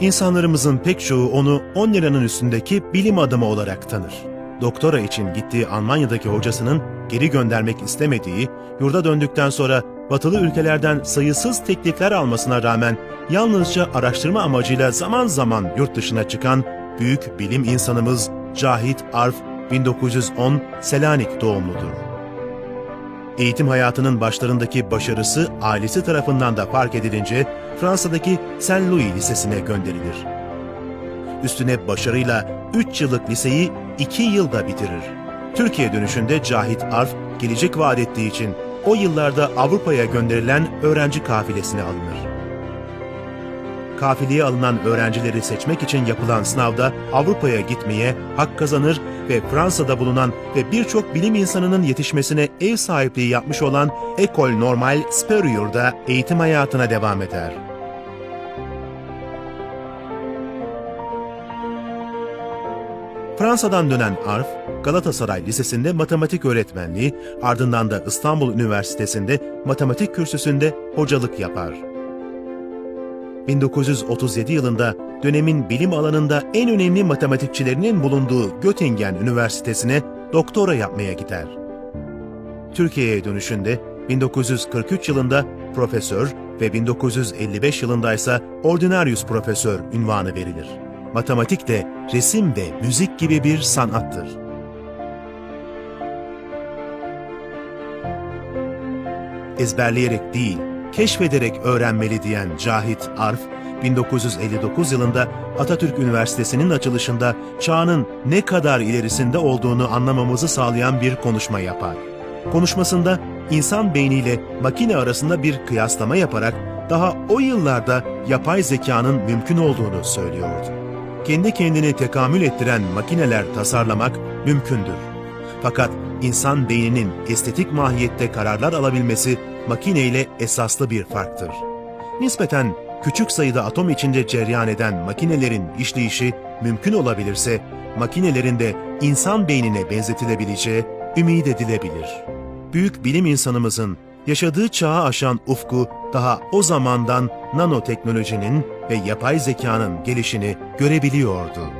İnsanlarımızın pek çoğu onu 10 liranın üstündeki bilim adamı olarak tanır. Doktora için gittiği Almanya'daki hocasının geri göndermek istemediği, yurda döndükten sonra batılı ülkelerden sayısız teklifler almasına rağmen yalnızca araştırma amacıyla zaman zaman yurt dışına çıkan büyük bilim insanımız Cahit Arf 1910 Selanik doğumludur. Eğitim hayatının başlarındaki başarısı ailesi tarafından da fark edilince Fransa'daki Saint Louis Lisesi'ne gönderilir. Üstüne başarıyla 3 yıllık liseyi 2 yılda bitirir. Türkiye dönüşünde Cahit Arf gelecek vaat ettiği için o yıllarda Avrupa'ya gönderilen öğrenci kafilesine alınır. Kafileye alınan öğrencileri seçmek için yapılan sınavda Avrupa'ya gitmeye hak kazanır ve Fransa'da bulunan ve birçok bilim insanının yetişmesine ev sahipliği yapmış olan École Normale Supérieur'da eğitim hayatına devam eder. Fransa'dan dönen Arf, Galatasaray Lisesi'nde matematik öğretmenliği, ardından da İstanbul Üniversitesi'nde matematik kürsüsünde hocalık yapar. 1937 yılında dönemin bilim alanında en önemli matematikçilerinin bulunduğu Göttingen Üniversitesi'ne doktora yapmaya gider. Türkiye'ye dönüşünde 1943 yılında profesör ve 1955 yılında ise ordinarius profesör ünvanı verilir. Matematik de resim ve müzik gibi bir sanattır. ezberleyerek değil, keşfederek öğrenmeli diyen Cahit Arf, 1959 yılında Atatürk Üniversitesi'nin açılışında çağının ne kadar ilerisinde olduğunu anlamamızı sağlayan bir konuşma yapar. Konuşmasında insan beyniyle makine arasında bir kıyaslama yaparak daha o yıllarda yapay zekanın mümkün olduğunu söylüyordu. Kendi kendini tekamül ettiren makineler tasarlamak mümkündür. Fakat insan beyninin estetik mahiyette kararlar alabilmesi makineyle esaslı bir farktır. Nispeten küçük sayıda atom içinde cereyan eden makinelerin işleyişi mümkün olabilirse, makinelerin de insan beynine benzetilebileceği ümit edilebilir. Büyük bilim insanımızın yaşadığı çağı aşan ufku daha o zamandan nanoteknolojinin ve yapay zekanın gelişini görebiliyordu.